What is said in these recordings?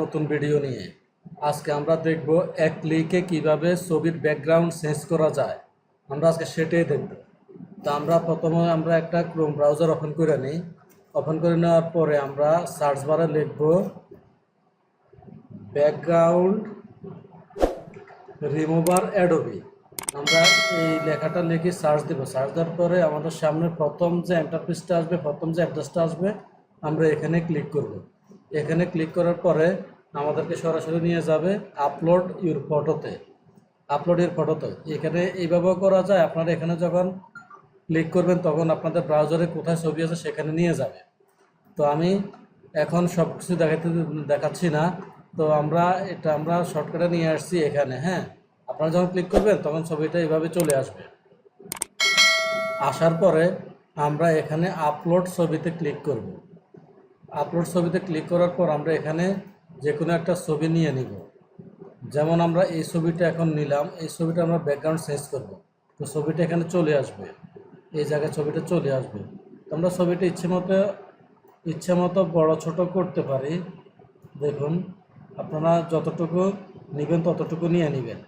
নতুন ভিডিও নিয়ে। আজকে আমরা দেখব এক ক্লিকে কীভাবে ছবির ব্যাকগ্রাউন্ড চেঞ্জ করা যায়। আমরা আজকে সেটাই দেখব। তা আমরা প্রথমে আমরা একটা ক্রোম ব্রাউজার ওপেন করে নিই। ওপেন করে নেওয়ার পরে আমরা সার্চ বারে লিখব ব্যাকগ্রাউন্ড রিমুভার অ্যাডোবি আমরা এই লেখাটা লিখে সার্চ দেবো। সার্চ দেওয়ার পরে আমাদের সামনে প্রথম যে ইন্টারফেসটা আসবে, প্রথম যে অ্যাড্রেসটা আসবে, আমরা এখানে ক্লিক করব। এখানে ক্লিক করার পরে আমাদেরকে সরাসরি নিয়ে যাবে আপলোড ইউর ফটোতে আপলোড ইউর ফটোতে এখানে এইভাবেও করা যায়, আপনারা এখানে যখন ক্লিক করবেন তখন আপনাদের ব্রাউজারে কোথায় ছবি আছে সেখানে নিয়ে যাবে। তো আমি এখন সব কিছু দেখাতে দেখাচ্ছি না। তো আমরা, এটা আমরা শর্টকাটে নিয়ে আসছি এখানে হ্যাঁ? আপনারা যখন ক্লিক করবেন তখন ছবিটা এইভাবে চলে আসবে। আসার পরে আমরা এখানে আপলোড ছবিতে ক্লিক করব। আপলোড ছবিতে ক্লিক করার পর আমরা এখানে যে কোনো একটা ছবি নিয়ে নিব। যেমন আমরা এই ছবিটা এখন নিলাম, এই ছবিটা আমরা ব্যাকগ্রাউন্ড চেঞ্জ করব। তো ছবিটা এখানে চলে আসবে, এই জায়গায় ছবিটা চলে আসবে। তো আমরা ছবিটা ইচ্ছে মতো ইচ্ছে মতো বড়ো ছোটো করতে পারি। দেখুন, আপনারা যতটুকু নেবেন ততটুকু নিয়ে নেবেন।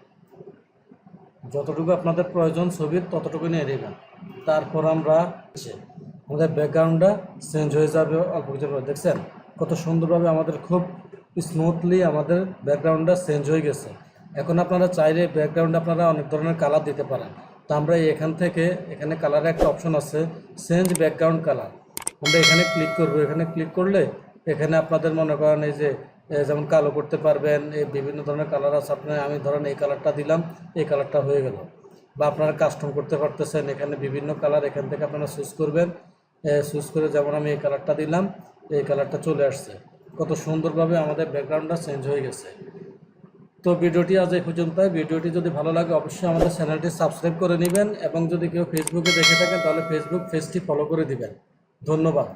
যতটুকু আপনাদের প্রয়োজন ছবির ততটুকু নিয়ে নেবেন। তারপর আমরা আমাদের ব্যাকগ্রাউন্ডটা চেঞ্জ হয়ে যাবে অল্প কিছু দেখছেন। কত সুন্দরভাবে আমাদের খুব স্মুথলি আমাদের ব্যাকগ্রাউন্ডটা চেঞ্জ হয়ে গেছে। এখন আপনারা চাইলে ব্যাকগ্রাউন্ডে আপনারা অনেক ধরনের কালার দিতে পারেন। তো আমরা এখান থেকে এখানে কালারের একটা অপশন আছে চেঞ্জ ব্যাকগ্রাউন্ড কালার আমরা এখানে ক্লিক করব। এখানে ক্লিক করলে এখানে আপনাদের মনে করেন এই যে যেমন কালো করতে পারবেন, এই বিভিন্ন ধরনের কালার আছে। আপনি, আমি ধরেন এই কালারটা দিলাম, এই কালারটা হয়ে গেল। বা আপনারা কাস্টম করতে পারতেছেন, এখানে বিভিন্ন কালার এখান থেকে আপনারা চুজ করবেন। চুজ করে যেমন আমি এই কালারটা দিলাম, এই কালারটা চলে আসছে। কত সুন্দরভাবে আমাদের ব্যাকগ্রাউন্ডটা চেঞ্জ হয়ে গেছে। তো ভিডিওটি আজ এই পর্যন্ত ভিডিওটি যদি ভালো লাগে, অবশ্যই আমাদের চ্যানেলটি সাবস্ক্রাইব করে নেবেন এবং যদি কেউ ফেসবুকে দেখে থাকেন, তাহলে ফেসবুক পেজটি ফলো করে দিবেন। ধন্যবাদ।